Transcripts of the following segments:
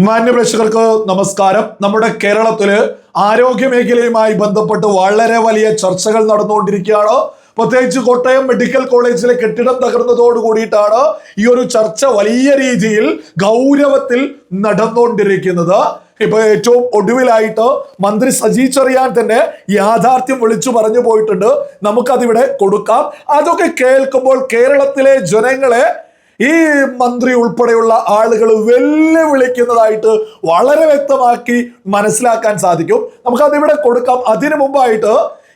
മാന്യപ്രേക്ഷകർക്ക് നമസ്കാരം. നമ്മുടെ കേരളത്തിൽ ആരോഗ്യ മേഖലയുമായി ബന്ധപ്പെട്ട് വളരെ വലിയ ചർച്ചകൾ നടന്നുകൊണ്ടിരിക്കുകയാണ്. പ്രത്യേകിച്ച് കോട്ടയം മെഡിക്കൽ കോളേജിലെ കെട്ടിടം തകർന്നതോട് കൂടിയിട്ടാണ് ഈ ഒരു ചർച്ച വലിയ രീതിയിൽ ഗൗരവത്തിൽ നടന്നുകൊണ്ടിരിക്കുന്നത്. ഇപ്പൊ ഏറ്റവും ഒടുവിലായിട്ട് മന്ത്രി സജി ചെറിയാൻ തന്നെ യാഥാർത്ഥ്യം വിളിച്ചു പറഞ്ഞു പോയിട്ടുണ്ട്. നമുക്കതിവിടെ കൊടുക്കാം. അതൊക്കെ കേൾക്കുമ്പോൾ കേരളത്തിലെ ജനങ്ങളെ ഈ മന്ത്രി ഉൾപ്പെടെയുള്ള ആളുകൾ വെല്ലുവിളിക്കുന്നതായിട്ട് വളരെ വ്യക്തമാക്കി മനസ്സിലാക്കാൻ സാധിക്കും. നമുക്ക് അതിവിടെ കൊടുക്കാം. അതിനു മുമ്പായിട്ട്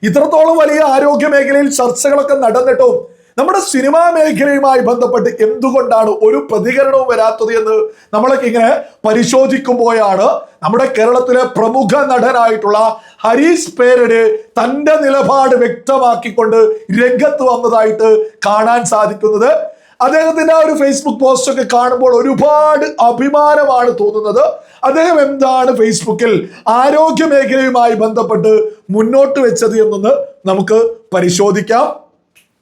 ഇത്രത്തോളം വലിയ ആരോഗ്യ മേഖലയിൽ ചർച്ചകളൊക്കെ നടന്നിട്ടും നമ്മുടെ സിനിമാ മേഖലയുമായി ബന്ധപ്പെട്ട് എന്തുകൊണ്ടാണ് ഒരു പ്രതികരണവും വരാത്തത് എന്ന് നമ്മളൊക്കെ ഇങ്ങനെ പരിശോധിക്കുമ്പോഴാണ് നമ്മുടെ കേരളത്തിലെ പ്രമുഖ നടനായിട്ടുള്ള ഹരീഷ് പേരഡ് തന്റെ നിലപാട് വ്യക്തമാക്കിക്കൊണ്ട് രംഗത്ത് വന്നതായിട്ട് കാണാൻ സാധിക്കുന്നത്. അദ്ദേഹത്തിന്റെ ആ ഒരു ഫേസ്ബുക്ക് പോസ്റ്റ് ഒക്കെ കാണുമ്പോൾ ഒരുപാട് അഭിമാനമാണ് തോന്നുന്നത്. അദ്ദേഹം എന്താണ് ഫേസ്ബുക്കിൽ ആരോഗ്യ മേഖലയുമായി ബന്ധപ്പെട്ട് മുന്നോട്ട് വെച്ചത് എന്നൊന്ന് നമുക്ക് പരിശോധിക്കാം.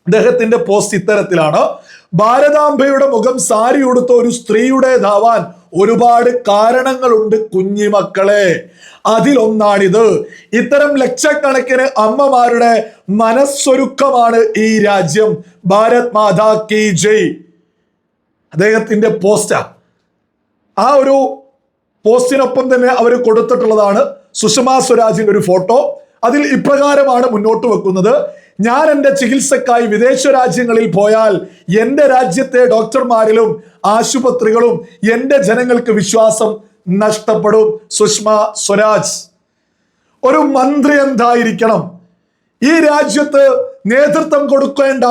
അദ്ദേഹത്തിന്റെ പോസ്റ്റ് ഇത്തരത്തിലാണ്. ഭാരതാംബയുടെ മുഖം സാരി ഉടുത്ത ഒരു സ്ത്രീയുടേതാവാൻ ഒരുപാട് കാരണങ്ങളുണ്ട് കുഞ്ഞിമക്കളെ. അതിലൊന്നാണിത്. ഇത്തരം ലക്ഷക്കണക്കിന് അമ്മമാരുടെ മനസ്സൊരുക്കമാണ് ഈ രാജ്യം. ഭാരത് മാതാ കി ജയ്. അദ്ദേഹത്തിന്റെ പോസ്റ്റാ. ആ ഒരു പോസ്റ്റിനൊപ്പം തന്നെ അവർ കൊടുത്തിട്ടുള്ളതാണ് സുഷമാ സ്വരാജിന്റെ ഒരു ഫോട്ടോ. അതിൽ ഇപ്രകാരമാണ് മുന്നോട്ട് വെക്കുന്നത്. ഞാൻ എന്റെ ചികിത്സക്കായി വിദേശ രാജ്യങ്ങളിൽ പോയാൽ എന്റെ രാജ്യത്തെ ഡോക്ടർമാരിലും ആശുപത്രികളും എന്റെ ജനങ്ങൾക്ക് വിശ്വാസം നഷ്ടപ്പെടും. സുഷമ സ്വരാജ് ഒരു മന്ത്രി എന്തായിരിക്കണം? ഈ രാജ്യത്ത് നേതൃത്വം കൊടുക്കേണ്ട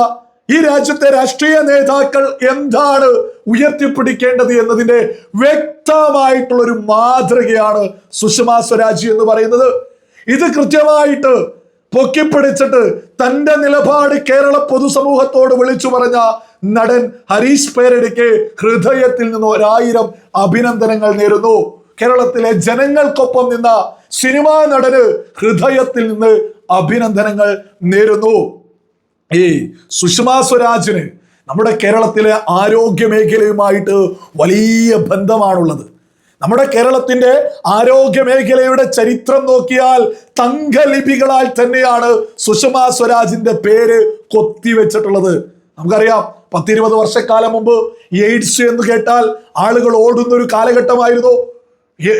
ഈ രാജ്യത്തെ രാഷ്ട്രീയ നേതാക്കൾ എന്താണ് ഉയർത്തിപ്പിടിക്കേണ്ടത് എന്നതിന്റെ വ്യക്തമായിട്ടുള്ള ഒരു മാതൃകയാണ് സുഷമ സ്വരാജ് എന്ന് പറയുന്നത്. ഇത് കൃത്യമായിട്ട് പൊക്കിപ്പിടിച്ചിട്ട് തന്റെ നിലപാട് കേരള പൊതുസമൂഹത്തോട് വിളിച്ചു പറഞ്ഞ നടൻ ഹരീഷ് പേരടിക്ക് ഹൃദയത്തിൽ നിന്ന് ഒരായിരം അഭിനന്ദനങ്ങൾ നേരുന്നു. കേരളത്തിലെ ജനങ്ങൾക്കൊപ്പം നിന്ന സിനിമാ നടന് ഹൃദയത്തിൽ നിന്ന് അഭിനന്ദനങ്ങൾ നേരുന്നു. ഈ സുഷമാ സ്വരാജിന് നമ്മുടെ കേരളത്തിലെ ആരോഗ്യ മേഖലയുമായിട്ട് വലിയ ബന്ധമാണുള്ളത്. നമ്മുടെ കേരളത്തിന്റെ ആരോഗ്യ മേഖലയുടെ ചരിത്രം നോക്കിയാൽ തങ്കലിപികളാൽ തന്നെയാണ് സുഷമ സ്വരാജിന്റെ പേര് കൊത്തിവെച്ചിട്ടുള്ളത്. നമുക്കറിയാം പത്തിരുപത് വർഷക്കാലം മുമ്പ് എയ്ഡ്സ് എന്ന് കേട്ടാൽ ആളുകൾ ഓടുന്ന ഒരു കാലഘട്ടമായിരുന്നു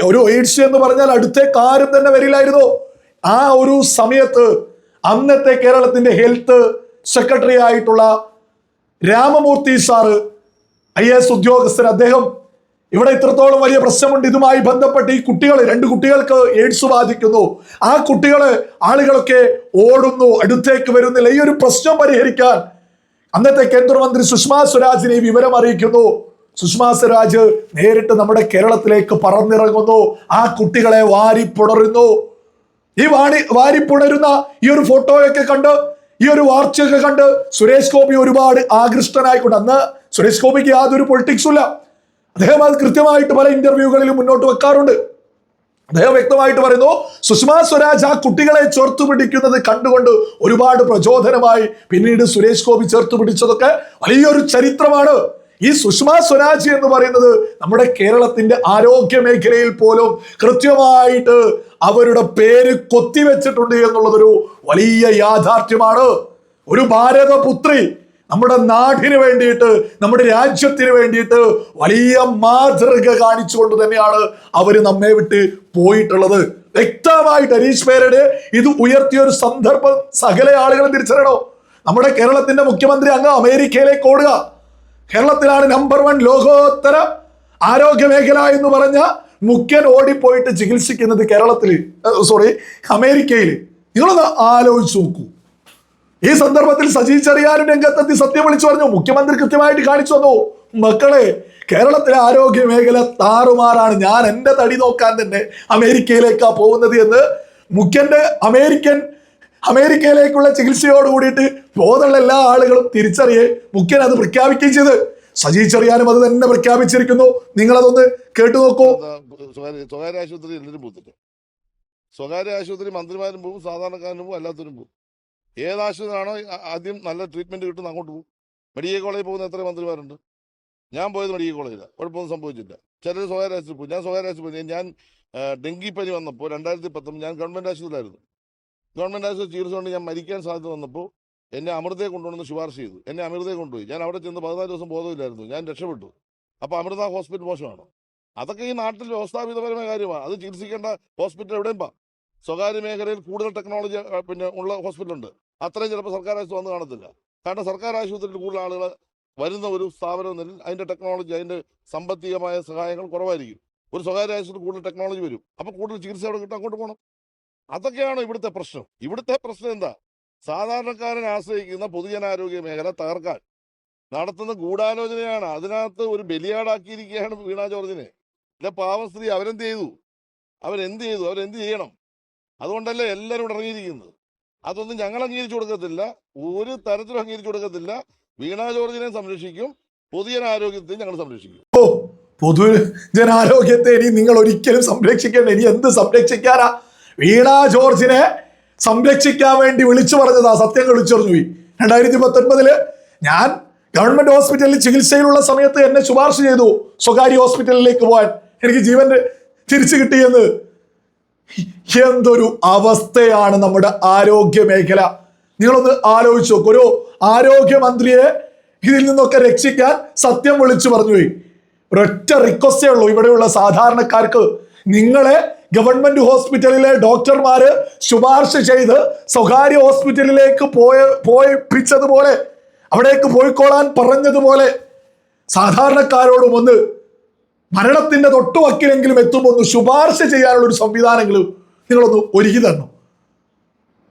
ഒരു എയ്ഡ്സ് എന്ന് പറഞ്ഞാൽ അടുത്തേക്ക് ആരും തന്നെ വരില്ലായിരുന്നു. ആ ഒരു സമയത്ത് അന്നത്തെ കേരളത്തിന്റെ ഹെൽത്ത് സെക്രട്ടറി ആയിട്ടുള്ള രാമമൂർത്തി സാറ് ഐ എസ് ഉദ്യോഗസ്ഥർ അദ്ദേഹം ഇവിടെ ഇത്രത്തോളം വലിയ പ്രശ്നമുണ്ട്. ഇതുമായി ബന്ധപ്പെട്ട് ഈ കുട്ടികൾ രണ്ട് കുട്ടികൾക്ക് എയ്ഡ്സ് ബാധിക്കുന്നു. ആ കുട്ടികൾ ആളുകളൊക്കെ ഓടുന്നു അടുത്തേക്ക് വരുന്നില്ല. ഈ ഒരു പ്രശ്നം പരിഹരിക്കാൻ അന്നത്തെ കേന്ദ്രമന്ത്രി സുഷമാ സ്വരാജിനെ വിവരം അറിയിക്കുന്നു. സുഷമാ സ്വരാജ് നേരിട്ട് നമ്മുടെ കേരളത്തിലേക്ക് പറന്നിറങ്ങുന്നു. ആ കുട്ടികളെ വാരിപ്പുണരുന്നു. ഈ വാണി വാരിപ്പുണരുന്ന ഈ ഒരു ഫോട്ടോയൊക്കെ കണ്ട് ഈ ഒരു വാർച്ചയൊക്കെ കണ്ട് സുരേഷ് ഗോപി ഒരുപാട് ആകൃഷ്ടനായിക്കൊണ്ട് അന്ന് സുരേഷ് ഗോപിക്ക് യാതൊരു പൊളിറ്റിക്സും ഇല്ല. അദ്ദേഹം അത് കൃത്യമായിട്ട് പല ഇന്റർവ്യൂകളിലും മുന്നോട്ട് വെക്കാറുണ്ട്. അദ്ദേഹം വ്യക്തമായിട്ട് പറയുന്നു സുഷമാ സ്വരാജ് ആ കുട്ടികളെ ചേർത്ത് പിടിക്കുന്നത് കണ്ടുകൊണ്ട് ഒരുപാട് പ്രചോദനമായി പിന്നീട് സുരേഷ് ഗോപി ചേർത്ത് പിടിച്ചതൊക്കെ വലിയൊരു ചരിത്രമാണ്. ഈ സുഷമാ സ്വരാജ് എന്ന് പറയുന്നത് നമ്മുടെ കേരളത്തിന്റെ ആരോഗ്യ മേഖലയിൽ പോലും കൃത്യമായിട്ട് അവരുടെ പേര് കൊത്തിവെച്ചിട്ടുണ്ട് എന്നുള്ളതൊരു വലിയ യാഥാർത്ഥ്യമാണ്. ഒരു ഭാരതപുത്രി നമ്മുടെ നാടിന് വേണ്ടിയിട്ട് നമ്മുടെ രാജ്യത്തിന് വേണ്ടിയിട്ട് വലിയ മാതൃക കാണിച്ചുകൊണ്ട് തന്നെയാണ് അവർ നമ്മെ വിട്ട് പോയിട്ടുള്ളത്. വ്യക്തമായിട്ട് ഹരീഷ് പേരുടെ ഇത് ഉയർത്തിയ ഒരു സന്ദർഭം സകല ആളുകളും തിരിച്ചറിയണോ? നമ്മുടെ കേരളത്തിന്റെ മുഖ്യമന്ത്രി അങ്ങ് അമേരിക്കയിലേക്ക് ഓടുക. കേരളത്തിലാണ് നമ്പർ വൺ ലോകോത്തര ആരോഗ്യ മേഖല എന്ന് പറഞ്ഞ മുഖ്യൻ ഓടിപ്പോയിട്ട് ചികിത്സിക്കുന്നത് കേരളത്തിൽ സോറി അമേരിക്കയിൽ നിങ്ങളൊന്ന് ആലോചിച്ച് നോക്കൂ. ഈ സന്ദർഭത്തിൽ സജി ചെറിയാനും രംഗത്തെത്തി സത്യം വിളിച്ചു പറഞ്ഞു. മുഖ്യമന്ത്രി കൃത്യമായിട്ട് കാണിച്ചു തന്നു. മക്കളെ കേരളത്തിലെ ആരോഗ്യ മേഖല താറുമാറാണ്. ഞാൻ എന്റെ തടി നോക്കാൻ തന്നെ അമേരിക്കയിലേക്കാ പോകുന്നത് എന്ന് മുഖ്യന്റെ അമേരിക്കൻ അമേരിക്കയിലേക്കുള്ള ചികിത്സയോട് കൂടിയിട്ട് ബോധമുള്ള എല്ലാ ആളുകളും തിരിച്ചറിയേ മുഖ്യൻ അത് പ്രഖ്യാപിക്കുകയും ചെയ്ത്. സജി ചെറിയാനും അത് തന്നെ പ്രഖ്യാപിച്ചിരിക്കുന്നു. നിങ്ങൾ അതൊന്ന് കേട്ടു നോക്കൂ. സ്വകാര്യ ആശുപത്രി എല്ലാവരും സ്വകാര്യ ആശുപത്രി മന്ത്രിമാരും പോകും സാധാരണക്കാരനും പോകും അല്ലാത്തവരും പോകും. ഏത് ആശുപത്രിയാണോ ആദ്യം നല്ല ട്രീറ്റ്മെന്റ് കിട്ടുന്ന അങ്ങോട്ട് പോകും. മെഡിക്കൽ കോളേജിൽ പോകുന്ന എത്ര മന്ത്രിമാരുണ്ട്? ഞാൻ പോയത് മെഡിക്കൽ കോളേജിലാണ് കുഴപ്പമൊന്നും സംഭവിച്ചില്ല. ചിലർ സ്വകാര്യ ആശുപത്രി പോയി ഞാൻ സ്വകാര്യ ആശുപത്രി ഞാൻ ഡെങ്കിപ്പനി വന്നപ്പോൾ രണ്ടായിരത്തി പത്തൊമ്പത് ഞാൻ ഗവൺമെന്റ് ആശുപത്രിയിലായിരുന്നു. ഗവൺമെന്റ് ആശുപത്രി ചികിത്സ കൊണ്ട് ഞാൻ മരിക്കാൻ സാധ്യത വന്നപ്പോൾ എന്നെ അമൃതയെ കൊണ്ടുവന്ന് ശുപാർശ ചെയ്തു. എന്നെ അമൃതയെ കൊണ്ടുപോയി. ഞാൻ അവിടെ ചെന്ന് പതിനാല് ദിവസം ബോധമില്ലായിരുന്നു. ഞാൻ രക്ഷപ്പെട്ടു. അപ്പോൾ അമൃത ഹോസ്പിറ്റൽ മോശമാണോ? അതൊക്കെ ഈ നാട്ടിൽ വ്യവസ്ഥാപിതപരമായ കാര്യമാണ് അത് ചികിത്സിക്കേണ്ട ഹോസ്പിറ്റൽ എവിടെയും പാ സ്വകാര്യ മേഖലയിൽ കൂടുതൽ ടെക്നോളജി പിന്നെ ഉള്ള ഹോസ്പിറ്റലുണ്ട് അത്രയും ചിലപ്പോൾ സർക്കാർ ആശുപത്രി വന്ന് കാണത്തില്ല. കാരണം സർക്കാർ ആശുപത്രിയിൽ കൂടുതൽ ആളുകൾ വരുന്ന ഒരു സ്ഥാപനം എന്നതിൽ അതിന്റെ ടെക്നോളജി അതിന്റെ സാമ്പത്തികമായ സഹായങ്ങൾ കുറവായിരിക്കും. ഒരു സ്വകാര്യ ആശുപത്രി കൂടുതൽ ടെക്നോളജി വരും. അപ്പോൾ കൂടുതൽ ചികിത്സ അവിടെ കിട്ടും അങ്ങോട്ട് പോകണം അതൊക്കെയാണ് ഇവിടുത്തെ പ്രശ്നം. ഇവിടുത്തെ പ്രശ്നം എന്താ? സാധാരണക്കാരനെ ആശ്രയിക്കുന്ന പൊതുജനാരോഗ്യ മേഖല തകർക്കാൻ നടത്തുന്ന ഗൂഢാലോചനയാണ്. അതിനകത്ത് ഒരു ബലിയാടാക്കിയിരിക്കുകയാണ് വീണ ജോർജിനെ. ഇല്ല പാവം സ്ത്രീ അവരെന്ത് ചെയ്തു? അവരെന്ത് ചെയ്തു? അവരെന്ത് ചെയ്യണം? അതുകൊണ്ടല്ലേ എല്ലാവരും ഇവിടെ ഇറങ്ങിയിരിക്കുന്നത്? അതൊന്നും ഞങ്ങൾ അംഗീകരിച്ചു കൊടുക്കത്തില്ല. ഒരു തരത്തിലും അംഗീകരിച്ചു കൊടുക്കത്തില്ല. വീണ ജോർജിനെ സംരക്ഷിക്കും. പൊതുജനാരോഗ്യത്തെ ഞങ്ങൾ സംരക്ഷിക്കും. ഓ പൊതു ജനാരോഗ്യത്തെ ഇനി നിങ്ങൾ ഒരിക്കലും സംരക്ഷിക്കേണ്ട. ഇനി എന്ത് സംരക്ഷിക്കാനാ? വീണ ജോർജിനെ സംരക്ഷിക്കാൻ വേണ്ടി വിളിച്ചു പറഞ്ഞതാ സത്യം വിളിച്ചറിഞ്ഞു പോയി. രണ്ടായിരത്തി പത്തൊൻപതിൽ ഞാൻ ഗവൺമെന്റ് ഹോസ്പിറ്റലിൽ ചികിത്സയിലുള്ള സമയത്ത് എന്നെ ശുപാർശ ചെയ്തു സ്വകാര്യ ഹോസ്പിറ്റലിലേക്ക് പോകാൻ. എനിക്ക് ജീവൻ തിരിച്ചു കിട്ടിയെന്ന് എന്തൊരു അവസ്ഥയാണ് നമ്മുടെ ആരോഗ്യ മേഖല. നിങ്ങളൊന്ന് ആലോചിച്ച് നോക്കും. ഒരു ആരോഗ്യമന്ത്രിയെ ഇതിൽ നിന്നൊക്കെ രക്ഷിക്കാൻ സത്യം വിളിച്ചു പറഞ്ഞു പോയി. ഒരൊറ്റ റിക്വസ്റ്റേ ഉള്ളൂ. ഇവിടെയുള്ള സാധാരണക്കാർക്ക് നിങ്ങളെ ഗവൺമെന്റ് ഹോസ്പിറ്റലിലെ ഡോക്ടർമാര് ശുപാർശ ചെയ്ത് സ്വകാര്യ ഹോസ്പിറ്റലിലേക്ക് പോയ പോയിപ്പിച്ചതുപോലെ അവിടേക്ക് പോയിക്കോളാൻ പറഞ്ഞതുപോലെ സാധാരണക്കാരോടും ഒന്ന് മരണത്തിന്റെ തൊട്ടുവക്കിലെങ്കിലും എത്തുമ്പോൾ ഒന്ന് ശുപാർശ ചെയ്യാനുള്ള ഒരു സംവിധാനങ്ങളും നിങ്ങളൊന്ന് ഒരുക്കി തരണം.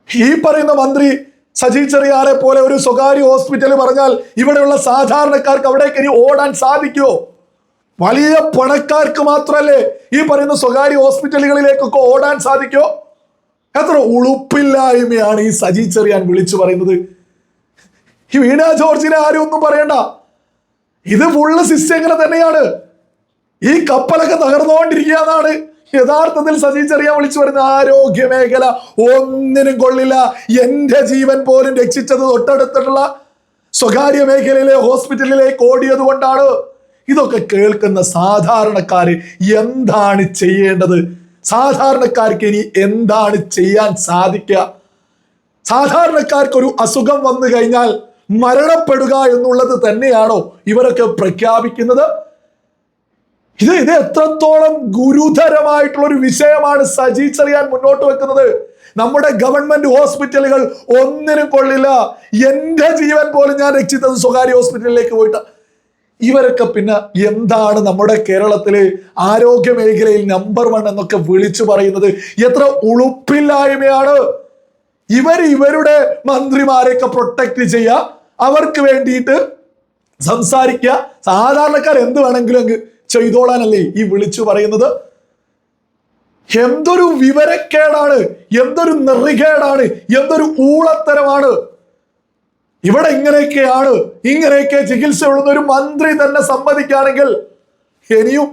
ഈ പറയുന്ന മന്ത്രി സജി ചെറിയാറെ പോലെ ഒരു സ്വകാര്യ ഹോസ്പിറ്റൽ പറഞ്ഞാൽ ഇവിടെയുള്ള സാധാരണക്കാർക്ക് അവിടേക്ക് ഇനി ഓടാൻ സാധിക്കുമോ? വലിയ പണക്കാർക്ക് മാത്രമല്ലേ ഈ പറയുന്ന സ്വകാര്യ ഹോസ്പിറ്റലുകളിലേക്കൊക്കെ ഓടാൻ സാധിക്കുമോ? എത്ര ഉളുപ്പില്ലായ്മയാണ് ഈ സജി ചെറിയാൻ വിളിച്ചു പറയുന്നത്. ഈ വീണ ജോർജിനെ ആരും ഒന്നും പറയണ്ട. ഇത് ഫുള്ള് സിസ്റ്റം ഇങ്ങനെ തന്നെയാണ്. ഈ കപ്പലൊക്കെ തകർന്നുകൊണ്ടിരിക്കുകയെന്നാണ് യഥാർത്ഥത്തിൽ സജി ചെറിയ വിളിച്ചു പറയുന്ന ആരോഗ്യ മേഖല ഒന്നിനും കൊള്ളില്ല. എന്റെ ജീവൻ പോലും രക്ഷിച്ചത് തൊട്ടടുത്തിട്ടുള്ള സ്വകാര്യ മേഖലയിലെ ഹോസ്പിറ്റലിലേക്ക് ഓടിയത് കൊണ്ടാണ് ഇതൊക്കെ കേൾക്കുന്ന സാധാരണക്കാര് എന്താണ് ചെയ്യേണ്ടത്? സാധാരണക്കാർക്ക് ഇനി എന്താണ് ചെയ്യാൻ സാധിക്കുക? സാധാരണക്കാർക്ക് ഒരു അസുഖം വന്നു കഴിഞ്ഞാൽ മരണപ്പെടുക എന്നുള്ളത് തന്നെയാണോ ഇവരൊക്കെ പ്രഖ്യാപിക്കുന്നത്? ഇത് ഇത് എത്രത്തോളം ഗുരുതരമായിട്ടുള്ള ഒരു വിഷയമാണ് സജി ചെറിയാൻ മുന്നോട്ട് വെക്കുന്നത്. നമ്മുടെ ഗവൺമെന്റ് ഹോസ്പിറ്റലുകൾ ഒന്നിനും കൊള്ളില്ല. എന്റെ ജീവൻ പോലും ഞാൻ രക്ഷിച്ചത് സ്വകാര്യ ഹോസ്പിറ്റലിലേക്ക് പോയിട്ട്. ഇവരൊക്കെ പിന്നെ എന്താണ് നമ്മുടെ കേരളത്തിലെ ആരോഗ്യ മേഖലയിൽ നമ്പർ വൺ എന്നൊക്കെ വിളിച്ചു പറയുന്നത്? എത്ര ഉളുപ്പില്ലായ്മയാണ്. ഇവർ ഇവരുടെ മന്ത്രിമാരെയൊക്കെ പ്രൊട്ടക്ട് ചെയ്യുക. അവർക്ക് വേണ്ടിയിട്ട് സംസാരിക്കുക. സാധാരണക്കാർ എന്ത് വേണമെങ്കിലും അങ്ങ് ചെയ്തോളാനല്ലേ ഈ വിളിച്ചു പറയുന്നത്? എന്തൊരു വിവരക്കേടാണ് എന്തൊരു നെറികേടാണ് എന്തൊരു ഊളത്തരമാണ്. ഇവിടെ ഇങ്ങനെയൊക്കെയാണ് ഇങ്ങനെയൊക്കെ ചികിത്സയുള്ളെന്ന് ഒരു മന്ത്രി തന്നെ സമ്മതിക്കുകയാണെങ്കിൽ ഇനിയും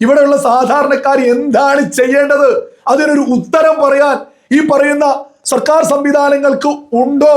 ഇവിടെയുള്ള സാധാരണക്കാർ എന്താണ് ചെയ്യേണ്ടത്? അതിനൊരു ഉത്തരം പറയാൻ ഈ പറയുന്ന സർക്കാർ സംവിധാനങ്ങൾക്ക് ഉണ്ടോ?